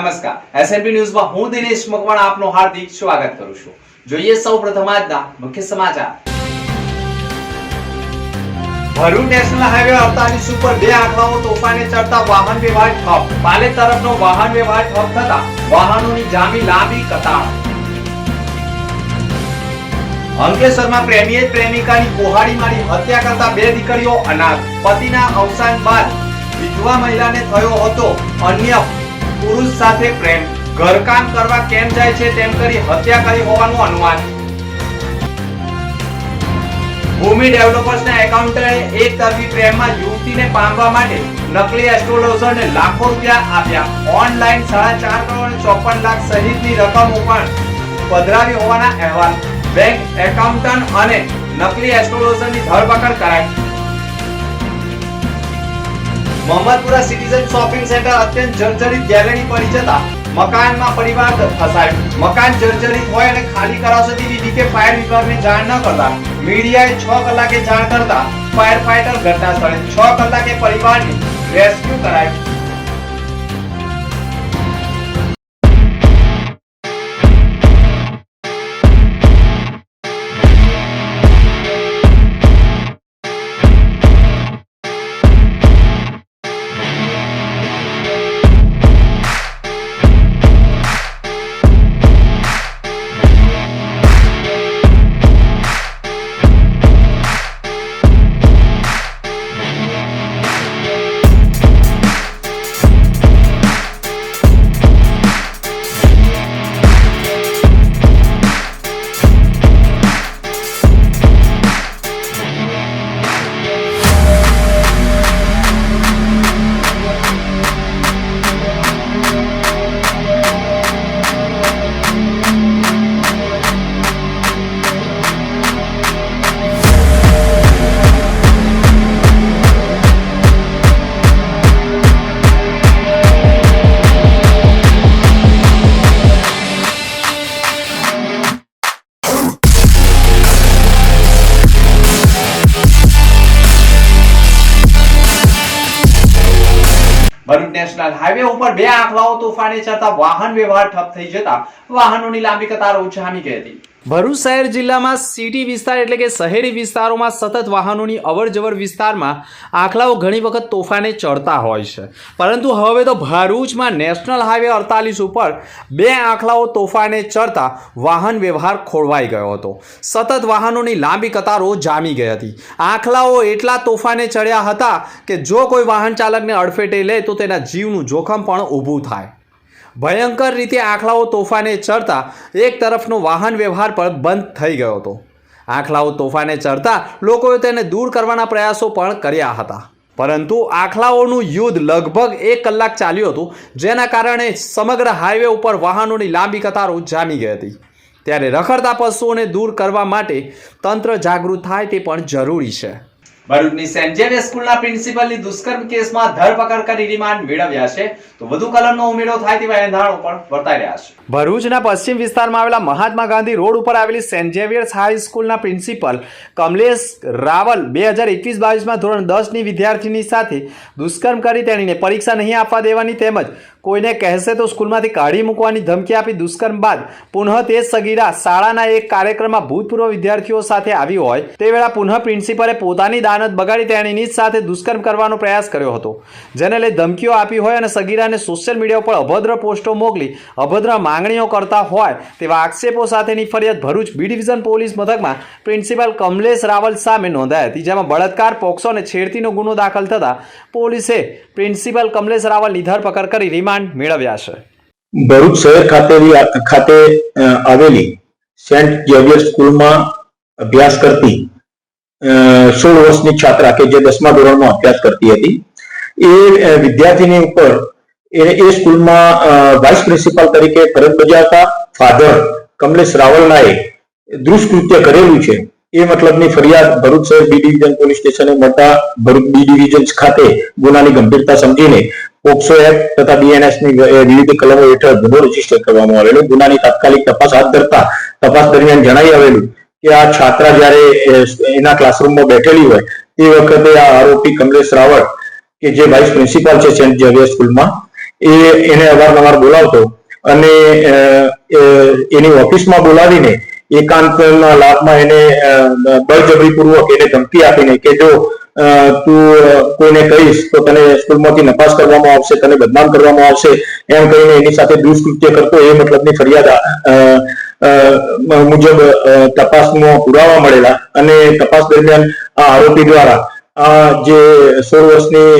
નમસ્કાર. એસએનપી ન્યૂઝમાં હું દિનેશ મકવાણા આપનું હાર્દિક સ્વાગત કરું છું. જોઈએ સૌપ્રથમ આજના મુખ્ય સમાચાર. ભરૂચ નેશનલ હાઈવે અડતાલીસ ઉપર બે આંકડાઓ તોફાને ચડતા વાહન વ્યવહાર ઠપ. પાલે તરફનો વાહન વ્યવહાર ઠપ થતા વાહનોની જામી લાંબી કતાર. અંકલેશ્વરમાં પ્રેમીએ પ્રેમિકાની કોહાડી મારી હત્યા કરતા બે દીકરીઓ અનાથ. પતિના અવસાન બાદ વિધવા મહિલાને થયો હતો અન્ય પુરુષ સાથે પ્રેમ. ઘરકામ કરવા કેમ જાય છે તેમ કરી હત્યા કરી હોવાનું અનુમાન. ભૂમિ ડેવલપર્સના એકાઉન્ટરે એક તરફી પ્રેમમાં યુવતીને પામવા માટે નકલી એસ્ટ્રોલોજરને લાખો રૂપિયા આપ્યા. ઓનલાઈન સાડા ચાર કરોડ ચોપન લાખ સહિતની રકમ પણ પધરાવી હોવાના અહેવાલ. બેંક એકાઉન્ટન્ટ અને નકલી એસ્ટ્રોલોજરની ધરપકડ કરાઈ. મોહમ્મદપુરા સિટીઝન શોપિંગ સેન્ટર અત્યંત જર્જરિત ગેલેરી પડી જતા મકાનમાં પરિવાર ફસાયો. મકાન જર્જરિત હોય અને ખાલી કરાવશે તેવી બીકે ફાયર વિભાગને જાણ ન કરતા. મીડિયાએ છ કલાકે જાણ કરતા ફાયર ફાઈટર ઘટના સ્થળે છ કલાકે પરિવારને રેસ્ક્યુ કરાયું. હાઈવે ઉપર બે આંકડાઓ તોફાને ચડતા વાહન વ્યવહાર ઠપ થઈ જતા વાહનોની લાંબી કતારો જામી ગઈ હતી. ભરૂચ શહેર જિલ્લામાં સિટી વિસ્તાર એટલે કે શહેરી વિસ્તારોમાં સતત વાહનોની અવરજવર વિસ્તારમાં આખલાઓ ઘણી વખત તોફાને ચડતા હોય છે. પરંતુ હવે તો ભરૂચમાં નેશનલ હાઈવે અડતાલીસ ઉપર બે આખલાઓ તોફાને ચડતા વાહન વ્યવહાર ખોરવાઈ ગયો હતો. સતત વાહનોની લાંબી કતારો જામી ગઈ હતી. આખલાઓ એટલા તોફાને ચડ્યા હતા કે જો કોઈ વાહન ચાલકને અડફેટે લે તો તેના જીવનું જોખમ પણ ઊભું થાય. ભયંકર રીતે આખલાઓ તોફાને ચડતા એક તરફનો વાહન વ્યવહાર પણ બંધ થઈ ગયો હતો. આખલાઓ તોફાને ચડતા લોકોએ તેને દૂર કરવાના પ્રયાસો પણ કર્યા હતા. પરંતુ આખલાઓનું યુદ્ધ લગભગ એક કલાક ચાલ્યું હતું, જેના કારણે સમગ્ર હાઈવે ઉપર વાહનોની લાંબી કતારો જામી ગઈ હતી. ત્યારે રખડતા પશુઓને દૂર કરવા માટે તંત્ર જાગૃત થાય તે પણ જરૂરી છે. ભરૂચની સેન્ટ ઝેવિયર સ્કૂલના પ્રિન્સિપલની દુષ્કર્મ કેસમાં ધરપકડ કરી રિમાન્ડ મેળવ્યા છે. તો વધુ કલમનો ઉમેરો થાય તેવા એંધાણો પણ વર્તાઈ રહ્યા છે. ભરૂચના પશ્ચિમ વિસ્તારમાં આવેલા મહાત્મા ગાંધી રોડ ઉપર આવેલી સેન્ટ ઝેવિયર્સ હાઈ સ્કૂલના પ્રિન્સિપલ કમલેશ રાવલ બે હજાર એકવીસ બાવીસમાં ધોરણ દસની વિદ્યાર્થીની સાથે દુષ્કર્મ કરી તેણીને પરીક્ષા નહીં આપવા દેવાની તેમજ કોઈને કહેશે તો સ્કૂલમાંથી કાઢી મૂકવાની ધમકી આપી દુષ્કર્મ બાદ પુનઃ તે સગીરા શાળાના એક કાર્યક્રમમાં ભૂતપૂર્વ વિદ્યાર્થીઓ સાથે આવી હોય તે વેળા પુનઃ પ્રિન્સિપલે પોતાની દાનત બગાડી તેણીની જ સાથે દુષ્કર્મ કરવાનો પ્રયાસ કર્યો હતો. જેને લઈ ધમકીઓ આપી હોય અને સગીરાને સોશિયલ મીડિયા પર અભદ્ર પોસ્ટો મોકલી અભદ્ર માંગણીઓ કરતા હોય તેવા આક્ષેપો સાથેની ફરિયાદ ભરૂચ બી ડિવિઝન પોલીસ મથકમાં પ્રિન્સિપાલ કમલેશ રાવલ સામે નોંધાઈ હતી, જેમાં બળાત્કાર, પોક્સો અને છેડતીનો ગુનો દાખલ થતા પોલીસે પ્રિન્સિપાલ કમલેશ રાવલની ધરપકડ કરી રિમાન્ડ મેળવ્યા છે. ભરૂચ શહેર ખાતે ખાતે આવેલી સેન્ટ ઝેવિયર સ્કૂલમાં અભ્યાસ કરતી સોળ વર્ષની છાત્રા કે જે દસમા ધોરણમાં અભ્યાસ કરતી હતી. એ વિદ્યાર્થીની ઉપર એ એ સ્કૂલમાં વાઇસ પ્રિન્સિપાલ તરીકે ફરજ બજાવતા ફાધર કમલેશ રાવલનાએ દુષ્કૃત્ય કરેલું છે. એ મતલબની ફરિયાદ ભરૂચ શહેર બી ડિવિઝન પોલીસ સ્ટેશને મળતા ભરૂચ બી ડિવિઝન ખાતે ગુનાની ગંભીરતા સમજીને પોક્સો એક્ટ તથા બીએનએસની વિવિધ કલમો હેઠળ ગુનો રજિસ્ટર કરવામાં આવેલો. ગુનાની તાત્કાલિક તપાસ હાથ ધરતા તપાસ દરમિયાન જણાઈ આવેલું કે આ છાત્રા જ્યારે એના ક્લાસરૂમમાં બેઠેલી હોય, તે વખતે આ આરોપી કમલેશ રાવળ, કે જે વાઇસ પ્રિન્સિપાલ છે સેન્ટ ઝેવિયર સ્કૂલમાં, એ એને અવારનવાર બોલાવતો અને એની ઓફિસમાં બોલાવીને એકાંતના લાભમાં એને બળજબરીપૂર્વક એને ધમકી આપીને કે જો તું કોઈને કહીશ તો તને સ્કૂલમાંથી નપાસ કરવામાં આવશે તને બદનામ કરવામાં આવશે. એમ કહીને એની સાથે દુષ્કૃત્ય કરતો એ મતલબની ફરિયાદ મુજબ અ, તપાસમાં પુરાવા મળેલા અને તપાસ દરમિયાન આ આરોપી દ્વારા આ જે સોળ વર્ષની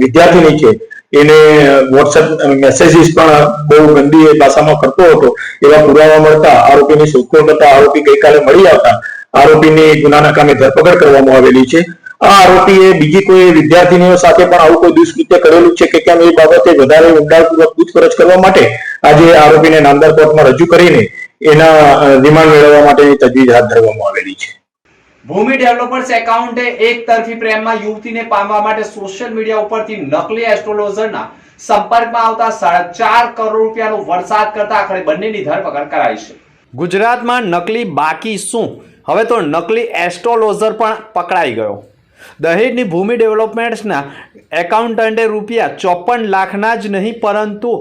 વિદ્યાર્થીની છે એને વોટ્સએપ મેસેજીસ પણ બહુ ગંદી ભાષામાં કરતો હતો. એવા પુરાવા મળતા આરોપીની શોધખોળ કરતા આરોપી ગઈકાલે મળી આવતા. આરોપીની ગુનાના કામે ધરપકડ કરવામાં આવેલી છે. આ આરોપીએ બીજી કોઈ વિદ્યાર્થીનીઓ સાથે પણ આવું કોઈ દુષ્કૃત્ય કરેલું છે કે કેમ એ બાબતે વધારે ઊંડાણપૂર્વક પૂછપરછ કરવા માટે આજે આરોપીને નામદાર કોર્ટમાં રજૂ કરીને એના રિમાન્ડ મેળવવા માટેની તજવીજ હાથ ધરવામાં આવેલી છે. ભૂમિ ડેવલપર્સ એકાઉન્ટે એક તરફી પ્રેમમાં યુવતીને પામવા માટે સોશિયલ મીડિયા ઉપરથી નકલી એસ્ટ્રોલોઝરના સંપર્કમાં આવતા સાડા ચાર કરોડ રૂપિયાનો વરસાદ કરતા આખરે બંનેની ધરપકડ કરાઈ છે. ગુજરાતમાં નકલી બાકી શું? હવે તો નકલી એસ્ટ્રોલોઝર પણ પકડાઈ ગયો. દહેજની ભૂમિ ડેવલપમેન્ટ્સના એકાઉન્ટન્ટે રૂપિયા ચોપન લાખના જ નહીં, પરંતુ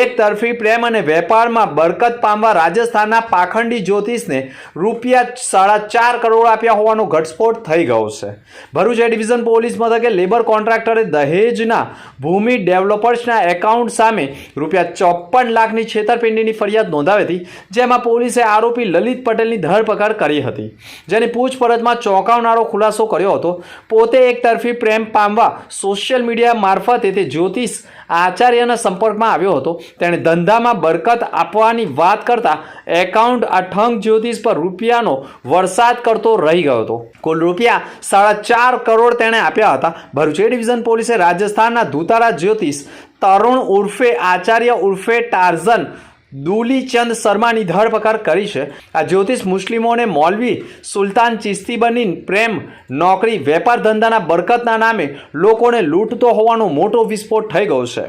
એક તરફી પ્રેમ અને વેપારમાં બરકત પામવા રાજસ્થાનના પાખંડી જ્યોતિષને રૂપિયા સાડા ચાર કરોડ આપ્યા હોવાનો ઘટસ્ફોટ થઈ ગયો છે. ભરૂચ એ ડિવિઝન પોલીસ મથકે લેબર કોન્ટ્રાક્ટરે દહેજના ભૂમિ ડેવલપર્સના એકાઉન્ટ સામે રૂપિયા ચોપન લાખની છેતરપિંડીની ફરિયાદ નોંધાવી હતી, જેમાં પોલીસે આરોપી લલિત પટેલની ધરપકડ કરી હતી. જેની પૂછપરછમાં ચોંકાવનારો ખુલાસો કર્યો હતો. પોતે એક તરફી પ્રેમ પામવા સોશિયલ મીડિયા મારફતે તે જ્યોતિષ આચાર્યના સંપર્કમાં આવ્યો હતો. તેણે ધંધામાં બરકત આપવાની વાત કરતા એકાઉન્ટ આ ઠંગ જ્યોતિષ પર રૂપિયાનો વરસાદ કરતો રહી ગયો હતો. કુલ રૂપિયા સાડા ચાર કરોડ તેણે આપ્યા હતા. ભરૂચ ડિવિઝન પોલીસે રાજસ્થાનના ધુતારા જ્યોતિષ તરુણ ઉર્ફે આચાર્ય ઉર્ફે ટાર્ઝન દુલીચંદ શર્માની ધરપકડ કરી છે. આ જ્યોતિષ મુસ્લિમોને મૌલવી સુલતાન ચિસ્તી બની પ્રેમ, નોકરી, વેપાર ધંધાના બરકતના નામે લોકોને લૂંટતો હોવાનો મોટો વિસ્ફોટ થઈ ગયો છે.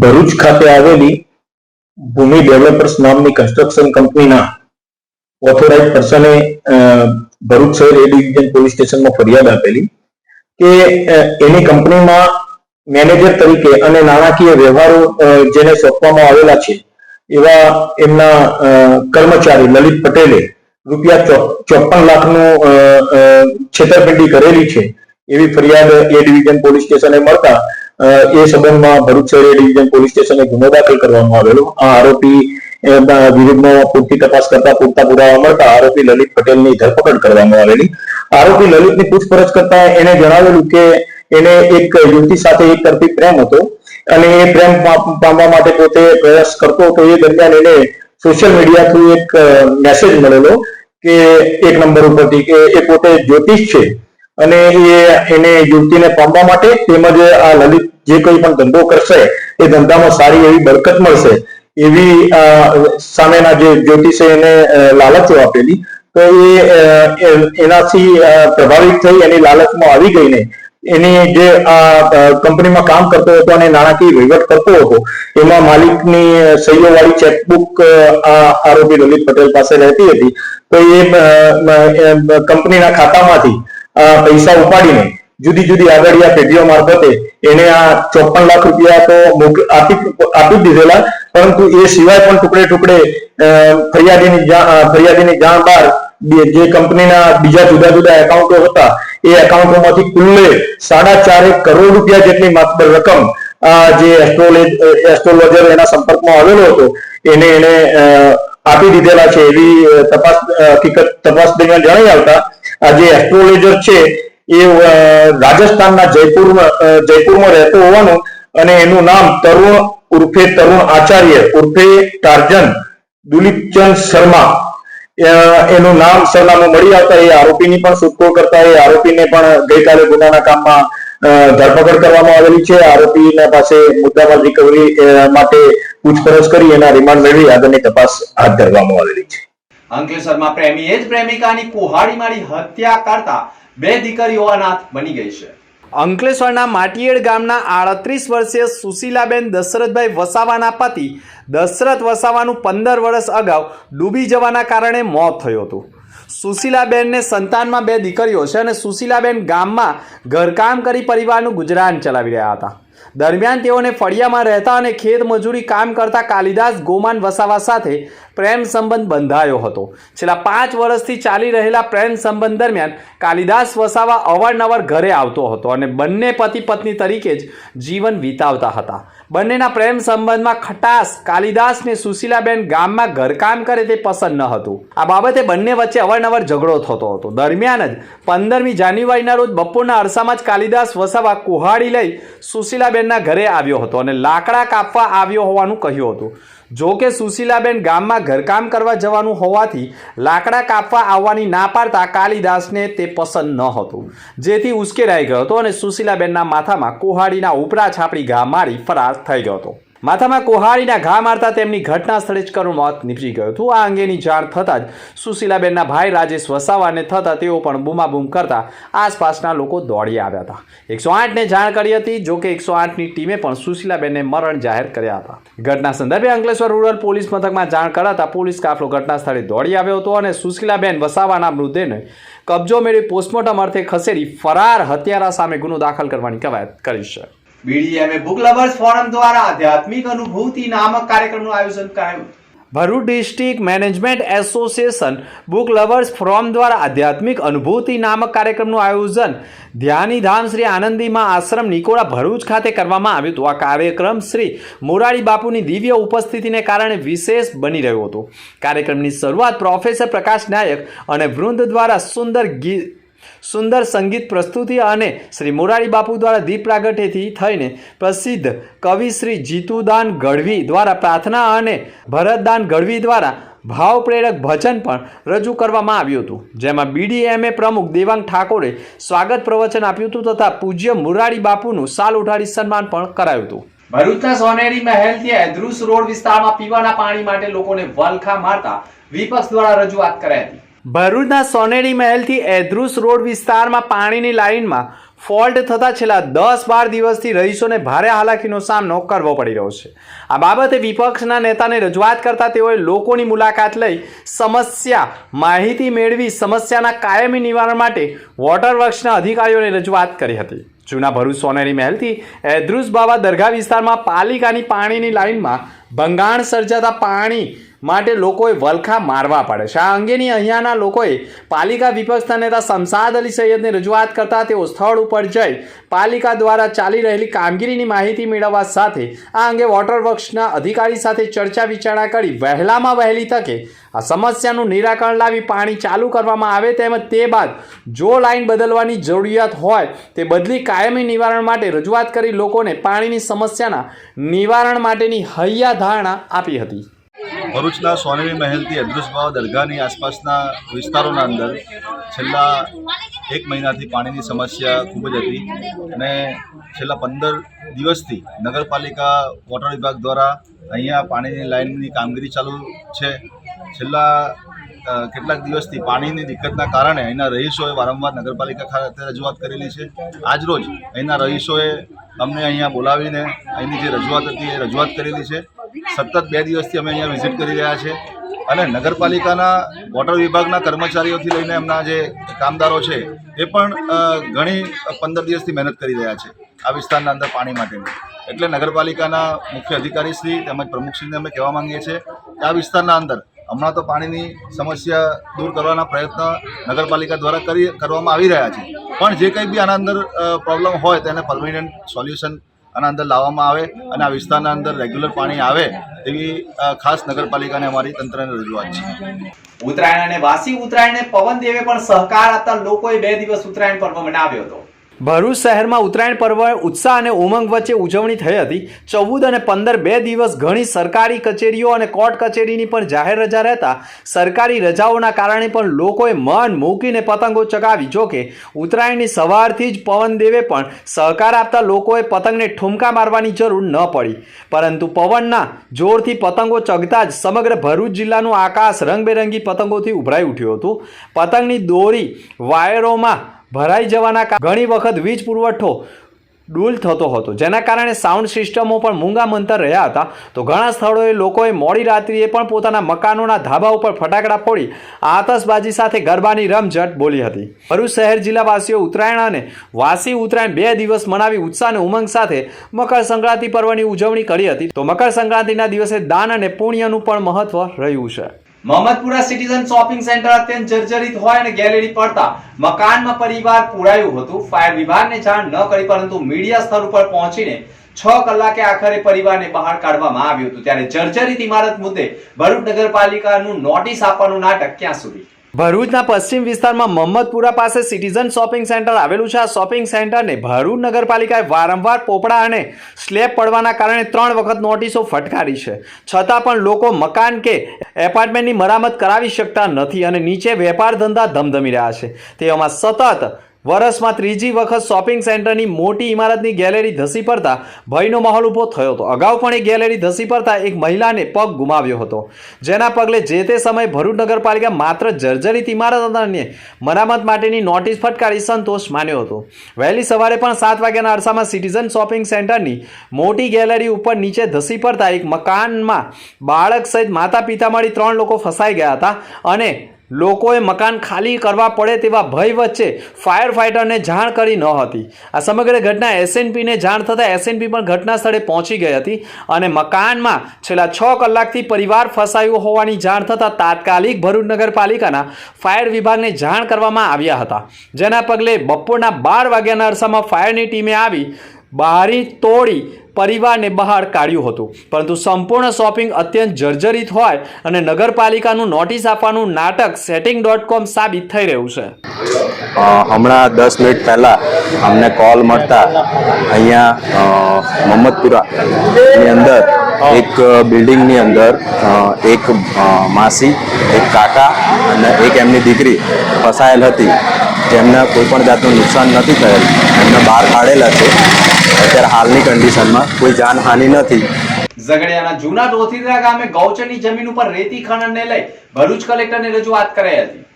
ભરૂચ ખાતે આવેલી ભૂમિ ડેવલપર્સ નામની કન્સ્ટ્રક્શન કંપનીના ઓથોરાઇઝ પર્સને ભરૂચ શહેર એ ડિવિઝન પોલીસ સ્ટેશનમાં ફરિયાદ આપેલી કે એની કંપનીમાં મેનેજર તરીકે અને નાણાકીય વ્યવહારો જેને સોંપવામાં આવેલા છે એવા એમના કર્મચારી લલિત પટેલે રૂપિયા ચોપન લાખનું છેતરપિંડી કરેલી છે. એવી ફરિયાદ એ ડિવિઝન પોલીસ સ્ટેશને મળતા એ સંબંધમાં ભરૂચ શહેર એ ડિવિઝન પોલીસ સ્ટેશને ગુનો દાખલ કરવામાં આવેલો. આ આરોપી વિરુદ્ધમાં પૂરતી તપાસ કરતા પૂરતા પુરાવા મળતા આરોપી લલિત પટેલની ધરપકડ કરવામાં આવેલી. આરોપી લલિતની પૂછપરછ કરતા એને જણાવેલું કે એને એક યુવતી સાથે એક તરફી પ્રેમ હતો. અને એ પ્રેમ પામવા માટે પોતે પ્રયાસ કરતો હતો. એ દરમિયાન એને સોશિયલ મીડિયા થ્રુ એક મેસેજ મળેલો કે એક નંબર ઉપરથી કે એ પોતે જ્યોતિષ છે અને એ એને યુવતીને પામવા માટે તેમજ આ લલિત જે કોઈ પણ ધંધો કરશે એ ધંધામાં સારી એવી બરકત મળશે એવી સામેના જે જ્યોતિષે એને લાલચો આપેલી. તો એ એનાથી પ્રભાવિત થઈ એની લાલચમાં આવી ગઈને એની જે આ કંપનીમાં કામ કરતો હતો અને નાણાકીય વહીવટ કરતો હતો, એમાં માલિકની સહીઓ વાળી ચેકબુક આ આરોપી લલિત પટેલ પાસે રહેતી હતી. તો એ કંપનીના ખાતામાંથી પૈસા ઉપાડીને જુદી જુદી આગળિયા પેઢીઓ મારફતે એને આ ચોપન લાખ રૂપિયા તો આપી આપી દીધેલા. પરંતુ એ સિવાય પણ ટુકડે ટુકડે ફરિયાદીની ફરિયાદીની જાણ બહાર બે- જે કંપનીના બીજા જુદા જુદા એકાઉન્ટો હતા એ એકાઉન્ટોમાંથી કુલ્લે સાડા ચારેક કરોડ રૂપિયા જેટલી માત્ર રકમ જે એસ્ટ્રોલે- એસ્ટ્રોલોજર એના સંપર્કમાં આવેલો હતો એને એને આપી દીધેલા છે એવી તપાસ હકીકત તપાસ દરમિયાન જણાઈ આવતા આ જે એસ્ટ્રોલોજર છે એ રાજસ્થાનના જયપુરમાં અ, જયપુરમાં રહેતો હોવાનું અને એનું નામ તરુણ ઉર્ફે તરુણ આચાર્ય ઉર્ફે ટાર્જન દુલીપચંદ શર્મા એનું નામ સરનામું મળી આવતા એ આરોપીની પણ શોધખોળ કરતા એ આરોપીને પણ ગઈકાલે ગુનાના કામમાં ધરપકડ કરવામાં આવેલી છે. આરોપીના પાસે મુદ્દામાલ રિકવરી માટે પૂછપરછ કરી એના રિમાન્ડ મેળવી આગળની તપાસ હાથ ધરવામાં આવેલી છે. અંકલેશ્વરમાં પ્રેમીએ જ પ્રેમિકાની કુહાડી મારી હત્યા કરતા બે દીકરીઓ અનાથ બની ગઈ છે. અંકલેશ્વરના માટીયેડ ગામના આડત્રીસ વર્ષીય સુશીલાબેન દશરથભાઈ વસાવાના પતિ દશરથ વસાવાનું પંદર વર્ષ અગાઉ ડૂબી જવાના કારણે મોત થયું હતું. સુશીલાબેનને સંતાનમાં બે દીકરીઓ છે અને સુશીલાબેન ગામમાં ઘરકામ કરી પરિવારનું ગુજરાન ચલાવી રહ્યા હતા. દરમિયાન તેઓને ફળિયામાં રહેતા અને ખેત મજૂરી કામ કરતા કાલિદાસ ગોમાન વસાવા સાથે પ્રેમ સંબંધ બંધાયો હતો. છેલ્લા પાંચ વર્ષથી ચાલી રહેલા પ્રેમ સંબંધ દરમિયાન કાલિદાસ વસાવા અવારનવાર ઘરે આવતો હતો અને બંને પતિ પત્ની તરીકે જ જીવન વિતાવતા હતા. બંનેના પ્રેમ સંબંધમાં ખટાસ કાલિદાસને સુશીલાબેન ગામમાં ઘરકામ કરે તે પસંદ ન હતું. આ બાબતે બંને વચ્ચે અવારનવાર ઝઘડો થતો હતો. દરમિયાન જ પંદરમી જાન્યુઆરીના રોજ બપોરના અરસામાં જ કાલિદાસ વસાવા કુહાડી લઈ સુશીલાબેનના ઘરે આવ્યો હતો અને લાકડા કાપવા આવ્યો હોવાનું કહ્યું હતું. જો કે સુશીલાબેન ગામમાં ઘરકામ કરવા જવાનું હોવાથી લાકડા કાપવા આવવાની ના પાડતા કાલિદાસને તે પસંદ ન હતું. જેથી ઉશ્કેરાઈ ગયો હતો અને સુશીલાબેનના માથામાં કુહાડીના ઉપરા છાપડી ઘા મારી ફરાર થઈ ગયો હતો. માથામાં કુહાડીના ઘા મારતા તેમની ઘટના સ્થળે જ કરુણ મોત નીપજી ગયું હતું. આ અંગેની જાણ થતાં જ સુશીલાબેનના ભાઈ રાજેશ વસાવાને થતાં તેઓ પણ બૂમાબૂમ કરતા આસપાસના લોકો દોડી આવ્યા હતા. એકસો આઠને જાણ કરી હતી જોકે એકસો આઠની ટીમે પણ સુશીલાબેનને મરણ જાહેર કર્યા હતા. ઘટના સંદર્ભે અંકલેશ્વર રૂરલ પોલીસ મથકમાં જાણ કરાતા પોલીસ કાફલો ઘટના સ્થળે દોડી આવ્યો હતો અને સુશીલાબેન વસાવાના મૃતદેહને કબજો મેળવી પોસ્ટમોર્ટમ અર્થે ખસેડી ફરાર હત્યારા સામે ગુનો દાખલ કરવાની કવાયત કરી છે. બીડીએમએ બુક લવર્સ ફોરમ દ્વારા આધ્યાત્મિક અનુભૂતિ નામક કાર્યક્રમનું આયોજન કરાયું. Bharuch district management association book lovers forum દ્વારા આધ્યાત્મિક અનુભૂતિ નામક કાર્યક્રમનું આયોજન ધ્યાની ધામ શ્રી આનંદીમાં આશ્રમ નિકોડા ભરૂચ ખાતે કરવામાં આવ્યું હતું. આ કાર્યક્રમ શ્રી મોરારી બાપુની દિવ્ય ઉપસ્થિતિને કારણે વિશેષ બની રહ્યો હતો. કાર્યક્રમની શરૂઆત પ્રોફેસર પ્રકાશ નાયક અને વૃંદ દ્વારા સુંદર ગીત સુંદર સંગીત પ્રસ્તુતિ અને શ્રી મોરારી બાપુ દ્વારા દીપ પ્રાગટ્યથી થઈને પ્રસિદ્ધ કવિ શ્રી જીતુદાન ગઢવી દ્વારા પ્રાર્થના અને ભરતદાન ગઢવી દ્વારા ભાવપ્રેરક ભજન પણ રજૂ કરવામાં આવ્યું હતું. જેમાં બીડીએમએ પ્રમુખ દેવાંગ ઠાકોરે સ્વાગત પ્રવચન આપ્યું હતું તથા પૂજ્ય મુરારી બાપુનું સાલ ઉઠાડી સન્માન પણ કરાયું હતું. ભરૂચના સોનેરી મહેલથી એદ્રુસ રોડ વિસ્તારમાં પીવાના પાણી માટે લોકોને વલખા મારતા વિપક્ષ દ્વારા રજૂઆત કરાઈ હતી. ભરૂચના સોનેરી મહેલથી એદ્રુસ રોડ વિસ્તારમાં પાણીની લાઇનમાં ફોલ્ટ થતાં છેલ્લા દસ બાર દિવસથી રહીશોને ભારે હાલાકીનો સામનો કરવો પડી રહ્યો છે. આ બાબતે વિપક્ષના નેતાને રજૂઆત કરતા તેઓએ લોકોની મુલાકાત લઈ સમસ્યા માહિતી મેળવી સમસ્યાના કાયમી નિવારણ માટે વોટર વર્ક્સના અધિકારીઓને રજૂઆત કરી હતી. જૂના ભરૂચ સોનેરી મહેલથી એદ્રુસ બાબા દરગાહ વિસ્તારમાં પાલિકાની પાણીની લાઇનમાં ભંગાણ સર્જાતા પાણી માટે લોકોએ વલખા મારવા પડે છે. આ અંગેની અહીંયાના લોકોએ પાલિકા વિપક્ષના નેતા શમસાદ અલી સૈયદને રજૂઆત કરતા તેઓ સ્થળ ઉપર જઈ પાલિકા દ્વારા ચાલી રહેલી કામગીરીની માહિતી મેળવવા સાથે આ અંગે વોટર વર્ક્સના અધિકારી સાથે ચર્ચા વિચારણા કરી વહેલામાં વહેલી તકે આ સમસ્યાનું નિરાકરણ લાવી પાણી ચાલુ કરવામાં આવે તેમજ તે બાદ જો લાઇન બદલવાની જરૂરિયાત હોય તે બદલી કાયમી નિવારણ માટે રજૂઆત કરી લોકોને પાણીની સમસ્યાના નિવારણ માટેની હૈયા ધારણા આપી હતી. ભરૂચના સોનેરી મહેલથી અદૃશ્યભાવ દરગાહની આસપાસના વિસ્તારોના અંદર છેલ્લા એક મહિનાથી પાણીની સમસ્યા ખૂબ જ હતી અને છેલ્લા પંદર દિવસથી નગરપાલિકા, વોટર વિભાગ દ્વારા અહીંયા પાણીની લાઇનની કામગીરી ચાલુ છે. છેલ્લા કેટલાક દિવસથી પાણીની દિક્કતના કારણે અહીંના રહીશોએ વારંવાર નગરપાલિકા ખાતે રજૂઆત કરેલી છે. આજરોજ અહીંના રહીશોએ અમને અહીંયા બોલાવીને અહીંની જે રજૂઆત હતી એ રજૂઆત કરેલી છે. સતત બે દિવસથી અમે અહીંયા વિઝિટ કરી રહ્યા છે. અને નગરપાલિકાના વોટર વિભાગના કર્મચારીઓથી લઈને એમના જે કામદારો છે, એ પણ ઘણી પંદર દિવસથી મહેનત કરી રહ્યા છે આ વિસ્તારના અંદર પાણી માટેની. એટલે નગરપાલિકાના મુખ્ય અધિકારીશ્રી તેમજ પ્રમુખશ્રીને અમે કહેવા માંગીએ છીએ કે આ વિસ્તારના અંદર હમણાં તો પાણીની સમસ્યા દૂર કરવાના પ્રયત્ન નગરપાલિકા દ્વારા કરી, કરવામાં આવી રહ્યા છે. પણ જે કંઈ બી આના અંદર પ્રોબ્લેમ હોય તેને પરમિનન્ટ સોલ્યુશન આના અંદર લાવવામાં આવે અને આ વિસ્તારના અંદર રેગ્યુલર પાણી આવે તેવી ખાસ નગરપાલિકાને અમારી તંત્રને રજૂઆત છે. ઉત્તરાયણ અને વાસી ઉત્તરાયણને પવન દેવે પણ સહકાર આપતા લોકોએ બે દિવસ ઉત્તરાયણ પર્વ મનાવ્યો હતો. ભરૂચ શહેરમાં ઉત્તરાયણ પર્વ ઉત્સાહ અને ઉમંગ વચ્ચે ઉજવણી થઈ હતી. ચૌદ અને પંદર બે દિવસ ઘણી સરકારી કચેરીઓ અને કોર્ટ કચેરીની પણ જાહેર રજા રહેતા સરકારી રજાઓના કારણે પણ લોકોએ મન મૂકીને પતંગો ચગાવી. જોકે ઉત્તરાયણની સવારથી જ પવન દેવે પણ સહકાર આપતા લોકોએ પતંગને ઠુમકા મારવાની જરૂર ન પડી. પરંતુ પવનના જોરથી પતંગો ચગતા જ સમગ્ર ભરૂચ જિલ્લાનું આકાશ રંગબેરંગી પતંગોથી ઉભરાઈ ઉઠ્યું હતું. પતંગની દોરી વાયરોમાં ભરાઈ જવાના ઘણી વખત વીજ પુરવઠો ડૂલ થતો હતો. જેના કારણે સાઉન્ડ સિસ્ટમો પણ મૂંગા મંતર રહ્યા હતા. તો ઘણા સ્થળોએ લોકોએ મોડી રાત્રિએ પણ પોતાના મકાનોના ધાબા ઉપર ફટાકડા ફોડી આતશબાજી સાથે ગરબાની રમઝટ બોલી હતી. ભરૂચ શહેર જિલ્લાવાસીઓ ઉત્તરાયણ અને વાસી ઉત્તરાયણ બે દિવસ મનાવી ઉત્સાહ અને ઉમંગ સાથે મકર સંક્રાંતિ પર્વની ઉજવણી કરી હતી. તો મકર સંક્રાંતિના દિવસે દાન અને પુણ્યનું પણ મહત્વ રહ્યું છે. મોહમ્મદપુરા સિટીઝન શોપિંગ સેન્ટર અત્યંત જર્જરિત હોય અને ગેલેરી પડતા મકાનમાં પરિવાર પુરાયું હતું. ફાયર વિભાગને જાણ ન કરી પરંતુ મીડિયા સ્થળ ઉપર પહોંચીને છ કલાકે આખરે પરિવારને બહાર કાઢવામાં આવ્યું હતું. ત્યારે જર્જરિત ઇમારત મુદ્દે ભરૂચ નગરપાલિકાનું નોટિસ આપવાનું નાટક ક્યાં સુધી? ભરૂચના પશ્ચિમ વિસ્તારમાં મહમ્મદપુરા પાસે સિટીઝન શોપિંગ સેન્ટર આવેલું છે. આ શોપિંગ સેન્ટરને ભરૂચ નગરપાલિકાએ વારંવાર પોપડા અને સ્લેબ પડવાના કારણે ત્રણ વખત નોટિસો ફટકારી છે. છતાં પણ લોકો મકાન કે એપાર્ટમેન્ટની મરામત કરાવી શકતા નથી અને નીચે વેપાર ધંધા ધમધમી રહ્યા છે. તેવામાં સતત વર્ષમાં ત્રીજી વખત શોપિંગ સેન્ટરની મોટી ઇમારતની ગેલેરી ધસી પડતા ભયનો માહોલ ઊભો થયો હતો. અગાઉ પણ એક ગેલેરી ધસી પડતા એક મહિલાને પગ ગુમાવ્યો હતો. જેના પગલે જે તે સમયે ભરૂચ નગરપાલિકા માત્ર જર્જરિત ઇમારત અને મરામત માટેની નોટિસ ફટકારી સંતોષ માન્યો હતો. વહેલી સવારે પણ સાત વાગ્યાના અરસામાં સિટીઝન શોપિંગ સેન્ટરની મોટી ગેલેરી ઉપર નીચે ધસી પડતા એક મકાનમાં બાળક સહિત માતા પિતા મળી ત્રણ લોકો ફસાઈ ગયા હતા અને લોકોએ મકાન ખાલી કરવા પડે તેવા ભય વચ્ચે ફાયર ફાઇટરને જાણ કરી ન હતી. આ સમગ્ર ઘટના એસએનપીને જાણ થતાં એસએનપી પણ ઘટના સ્થળે પહોંચી ગઈ હતી અને મકાનમાં છેલ્લા છ કલાકથી પરિવાર ફસાયું હોવાની જાણ થતાં તાત્કાલિક ભરૂચ નગરપાલિકાના ફાયર વિભાગને જાણ કરવામાં આવ્યા હતા. જેના પગલે બપોરના બાર વાગ્યાના અરસામાં ફાયરની ટીમે આવી બારી તોડી પરિવારને બહાર કાઢ્યું હતું. પરંતુ સંપૂર્ણ શોપિંગ અત્યંત જર્જરિત હોય અને નગરપાલિકાનું નોટિસ આપવાનું નાટક સેટિંગ ડોટ કોમ સાબિત થઈ રહ્યું છે. હમણાં દસ મિનિટ પહેલાં અમને કોલ મળતા અહીંયા મોહમ્મદપુરાની અંદર એક બિલ્ડિંગની અંદર એક માસી, એક કાકા અને એક એમની દીકરી ફસાયેલ હતી. જેમને કોઈપણ જાતનું નુકસાન નથી થયેલ. એમને બહાર કાઢેલા છે. અત્યારે હાલની કન્ડિશનમાં કોઈ જાનહાનિ નથી. ઝઘડિયાના જૂના ડોથીદરા ગામે ગૌચરની જમીન ઉપર રેતી ખનનને લઈ ભરૂચ કલેક્ટરને રજૂઆત કરાઈ હતી.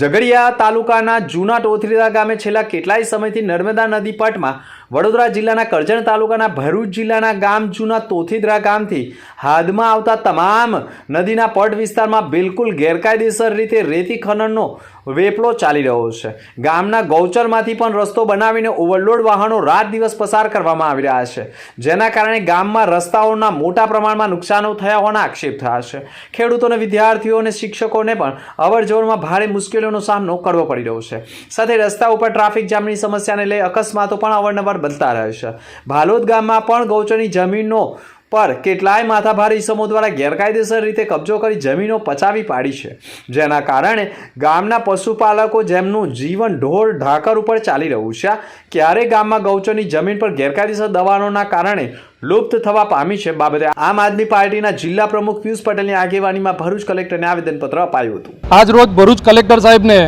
ઝઘડિયા તાલુકાના જૂના ટોથરીદા ગામે છેલ્લા કેટલાય સમયથી નર્મદા નદી પટમાં વડોદરા જિલ્લાના કરજણ તાલુકાના ભરૂચ જિલ્લાના ગામ જૂના તોથીદરા ગામથી હાથમાં આવતા તમામ નદીના પટ વિસ્તારમાં બિલકુલ ગેરકાયદેસર રીતે રેતી ખનનનો વેપલો ચાલી રહ્યો છે. ગામના ગૌચરમાંથી પણ રસ્તો બનાવીને ઓવરલોડ વાહનો રાત દિવસ પસાર કરવામાં આવી રહ્યા છે. જેના કારણે ગામમાં રસ્તાઓના મોટા પ્રમાણમાં નુકસાનો થયા હોવાના આક્ષેપ થયા છે. ખેડૂતોને, વિદ્યાર્થીઓ અને શિક્ષકોને પણ અવરજવરમાં ભારે મુશ્કેલીઓનો સામનો કરવો પડી રહ્યો છે. સાથે રસ્તા ઉપર ટ્રાફિક જામની સમસ્યાને લઈ અકસ્માતો પણ અવારનવાર બનતા રહે છે. ભાલોદ ગામમાં પણ ગૌચરની જમીનો પર કેટલાય માથાભારી ઇસમો દ્વારા ગેરકાયદેસર રીતે કબજો કરી જમીનો પચાવી પાડી છે. જેના કારણે ગામના પશુપાલકો જેમનું જીવન ઢોર ઢાકર ઉપર ચાલી રહ્યું છે ક્યારે ગામમાં ગૌચરની જમીન પર ગેરકાયદેસર દવાઓના કારણે લુપ્ત થવા પામી છે. બાબતે આમ આદમી પાર્ટીના જિલ્લા પ્રમુખ પિયુષ પટેલની આગેવાનીમાં ભરૂચ કલેક્ટરને આવેદનપત્ર અપાયું હતું. આજ રોજ ભરૂચ કલેક્ટર સાહેબને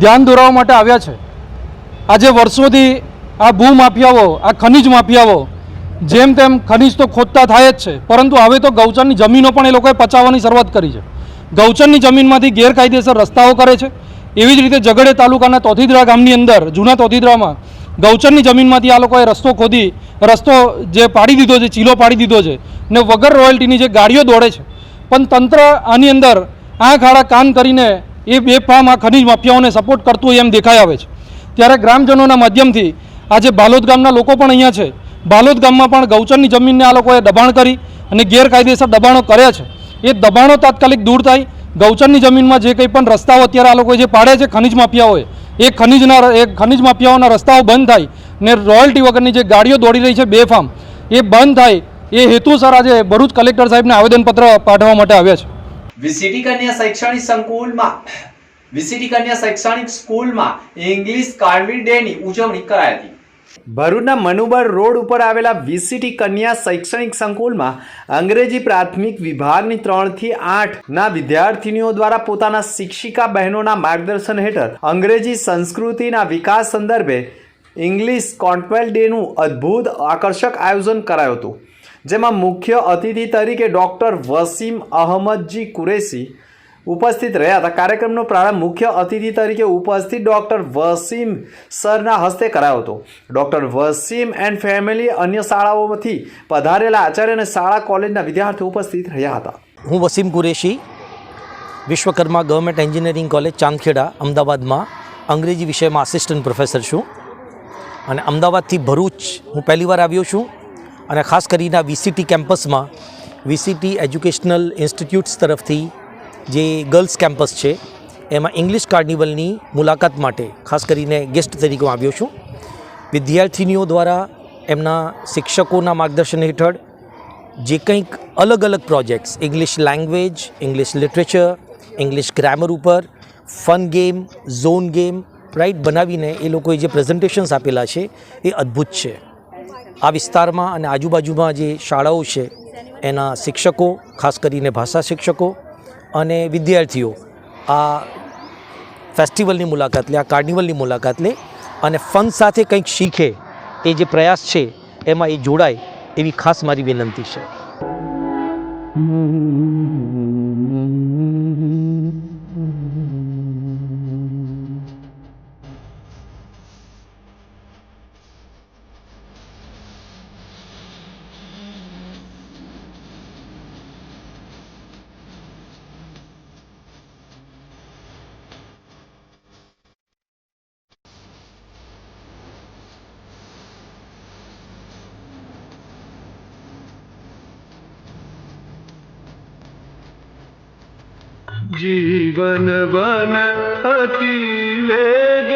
ધ્યાન દોરાવવા માટે આવ્યા છે. આજે વર્ષોથી આ ભૂમાફિયાઓ આ ખનિજ માફિયાઓ જેમ તેમ ખનીજ તો ખોદતા થાય જ છે. પરંતુ હવે તો ગૌચરની જમીનો પણ એ લોકોએ પચાવવાની શરૂઆત કરી છે. ગૌચરની જમીનમાંથી ગેરકાયદેસર રસ્તાઓ કરે છે. એવી જ રીતે ઝઘડે તાલુકાના તોથીદરા ગામની અંદર, જૂના તોથીદરામાં ગૌચરની જમીનમાંથી આ લોકોએ રસ્તો ખોદી, રસ્તો જે પાડી દીધો છે, ચીલો પાડી દીધો છે ને વગર રોયલ્ટીની જે ગાડીઓ દોડે છે. પણ તંત્ર આની અંદર આંખ આડા કાન કરીને એ બે ફાર્મ આ ખનીજ માફિયાઓને સપોર્ટ કરતું હોય એમ દેખાઈ આવે છે. ત્યારે ગ્રામજનોના માધ્યમથી આજે બાલોદ ગામના લોકો પણ અહીંયા છે. બાલોદ ગામમાં પણ ગૌચરની જમીનને આ લોકોએ દબાણ કરી અને ગેરકાયદેસર દબાણો કર્યા છે. એ દબાણો તાત્કાલિક દૂર થાય. ગૌચરની જમીનમાં જે કંઈ પણ રસ્તાઓ અત્યારે આ લોકોએ જે પાડે છે ખનિજ માફિયાઓએ, એ ખનિજના એ ખનિજ માફિયાઓના રસ્તાઓ બંધ થાય ને રોયલ્ટી વગરની જે ગાડીઓ દોડી રહી છે બે ફાર્મ એ બંધ થાય. એ હેતુસર આજે ભરૂચ કલેક્ટર સાહેબને આવેદનપત્ર પાઠવવા માટે આવ્યા છે. વિસિટી કન્યા શૈક્ષણિક સંકુલમાં, વિસિટી કન્યા શૈક્ષણિક સ્કૂલમાં ઇંગ્લિશ કાર્વિલ ડેની ઉજવણી કરાઈ હતી. ભરૂચના મનુબર રોડ ઉપર આવેલા વીસીટી કન્યા શૈક્ષણિક સંકુલમાં અંગ્રેજી પ્રાથમિક વિભાગની ત્રણથી આઠના વિદ્યાર્થીનીઓ દ્વારા પોતાના શિક્ષિકા બહેનોના માર્ગદર્શન હેઠળ અંગ્રેજી સંસ્કૃતિના વિકાસ સંદર્ભે ઇંગ્લિશ કોન્ટવેલ ડેનું અદ્ભુત આકર્ષક આયોજન કરાયું હતું, જેમાં મુખ્ય અતિથિ તરીકે ડૉક્ટર વસીમ અહમદજી કુરેશી ઉપસ્થિત રહ્યા હતા. કાર્યક્રમનો પ્રારંભ મુખ્ય અતિથિ તરીકે ઉપસ્થિત ડૉક્ટર વસીમ સરના હસ્તે કરાયો હતો. ડૉક્ટર વસીમ એન્ડ ફેમિલી અન્ય શાળાઓમાંથી પધારેલા આચાર્ય અને શાળા કોલેજના વિદ્યાર્થીઓ ઉપસ્થિત રહ્યા હતા. હું Wasim Qureshi, Vishwakarma government engineering college Chandkheda, અમદાવાદમાં અંગ્રેજી વિષયમાં આસિસ્ટન્ટ પ્રોફેસર છું. અને અમદાવાદથી ભરૂચ હું પહેલીવાર આવ્યો છું અને ખાસ કરીને આ વીસીટી કેમ્પસમાં વીસીટી એજ્યુકેશનલ ઇન્સ્ટિટ્યૂટ્સ તરફથી જે ગર્લ્સ કેમ્પસ છે, એમાં ઇંગ્લિશ કાર્નિવલની મુલાકાત માટે ખાસ કરીને ગેસ્ટ તરીકે આવ્યો છું. વિદ્યાર્થીનીઓ દ્વારા એમના શિક્ષકોના માર્ગદર્શન હેઠળ જે કંઈક અલગ અલગ projects, English language, English literature, English grammar ઉપર, fun game, zone game right બનાવીને એ લોકોએ જે પ્રેઝન્ટેશન્સ આપેલા છે, એ અદ્ભુત છે. આ વિસ્તારમાં અને આજુબાજુમાં જે શાળાઓ છે, એના શિક્ષકો, ખાસ કરીને ભાષા શિક્ષકો અને વિદ્યાર્થીઓ આ ફેસ્ટિવલની મુલાકાત લે, આ કાર્નિવલની મુલાકાત લે અને ફન સાથે કંઈક શીખે એ જે પ્રયાસ છે એમાં એ જોડાય એવી ખાસ મારી વિનંતી છે. જીવન વન અતિ વેગ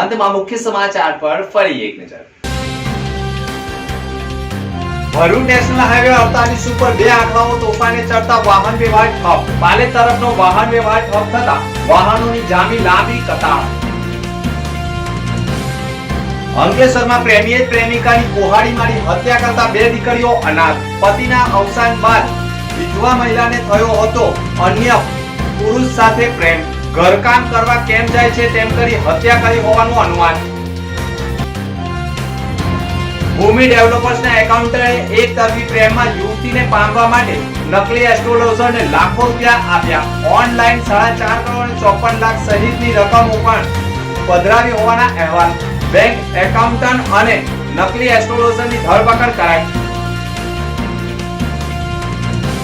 અંતમાં મુખ્ય સમાચાર પર ફરી એક નજર. ભરૂચ નેશનલ હાઈવે અડતાલીસ ઉપર બે આંકડાઓ તોફાને ચડતા વાહન વ્યવહાર ઠપ. પાલે તરફનો વાહન વ્યવહાર ઠપ થતા વાહનોની જામી લાંબી કતાર. અંકલેશ્વરમાં પ્રેમીએ પ્રેમિકાની કોહાડી મારી હત્યા કરતા બે દીકરીઓ અનાથ. પતિના અવસાન બાદ વિધવા મહિલાને થયો હતો અન્ય પુરુષ સાથે પ્રેમ. ઘરકામ કરવા કેમ જાય છે તેમ કરી હત્યા કરી હોવાનું અનુમાન. ભૂમિ ડેવલપર્સના એકાઉન્ટરે એક તરફી પ્રેમમાં યુવતીને પામવા માટે નકલી એસ્ટ્રોલોજરને લાખો રૂપિયા આપ્યા. ઓનલાઈન સાડા ચાર કરોડ ચોપન લાખ સહિતની રકમો પણ પધરાવી હોવાના અહેવાલ. બેંક એકાઉન્ટન્ટ અને નકલી એસ્ટ્રોલોજરની ધરપકડ કરાઈ.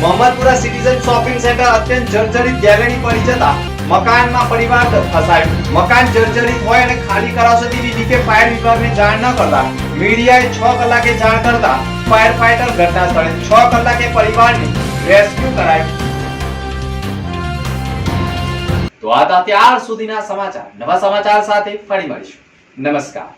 મોહમ્મદપુરા સિટીઝન શોપિંગ સેન્ટર અત્યંત જર્જરિત ગેલેરી પડી જતા મકાનમાં પરિવાર ફસાયો. મકાન જર્જરિત હોય અને ખાલી કરાવશે તેવી રીતે ફાયર વિભાગને જાણ ન કરતા. મીડિયાએ છ કલાકે જાણ કરતા ફાયર ફાઈટર ઘટના સ્થળે છ કલાકે પરિવારને રેસ્ક્યુ કરાયું. તો આ હતા ત્યાર સુધીના સમાચાર. નવા સમાચાર સાથે ફરી મળીશું. નમસ્કાર.